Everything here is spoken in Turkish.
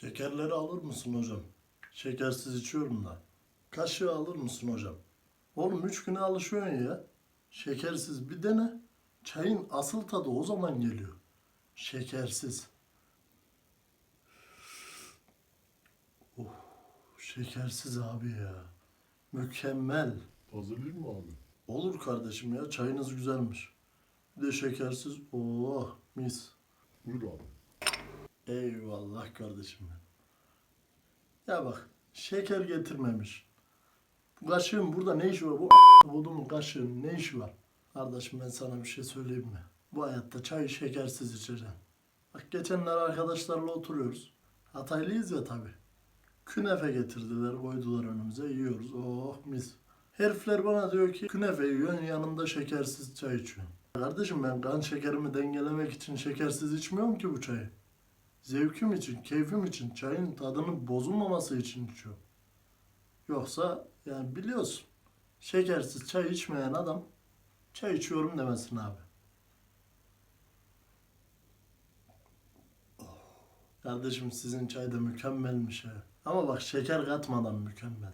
Şekerleri alır mısın hocam? Şekersiz içiyorum da. Kaşığı alır mısın hocam? Oğlum üç güne alışıyorsun ya. Şekersiz bir dene. Çayın asıl tadı o zaman geliyor. Şekersiz. Oh, şekersiz abi ya. Mükemmel. Hazırlayayım mı abi? Olur kardeşim ya çayınız güzelmiş. Bir de şekersiz. Oh mis. Buyur abi. Eyvallah kardeşim benim. Ya bak şeker getirmemiş. Bu kaşığın burada ne işi var? Bu buldum kaşığın ne işi var? Kardeşim ben sana bir şey söyleyeyim mi? Bu hayatta çayı şekersiz içeceksin. Bak geçenler arkadaşlarla oturuyoruz. Hataylıyız ya tabi. Künefe getirdiler koydular önümüze yiyoruz. Oh mis. Herifler bana diyor ki künefe yiyorsun yanında şekersiz çay içiyorsun. Kardeşim ben kan şekerimi dengelemek için şekersiz içmiyorum ki bu çayı. Zevkim için, keyfim için, çayın tadının bozulmaması için içiyorum. Yoksa yani biliyorsun şekersiz çay içmeyen adam çay içiyorum demesin abi. Oh. Kardeşim sizin çay da mükemmelmiş ha. Ama bak şeker katmadan mükemmel.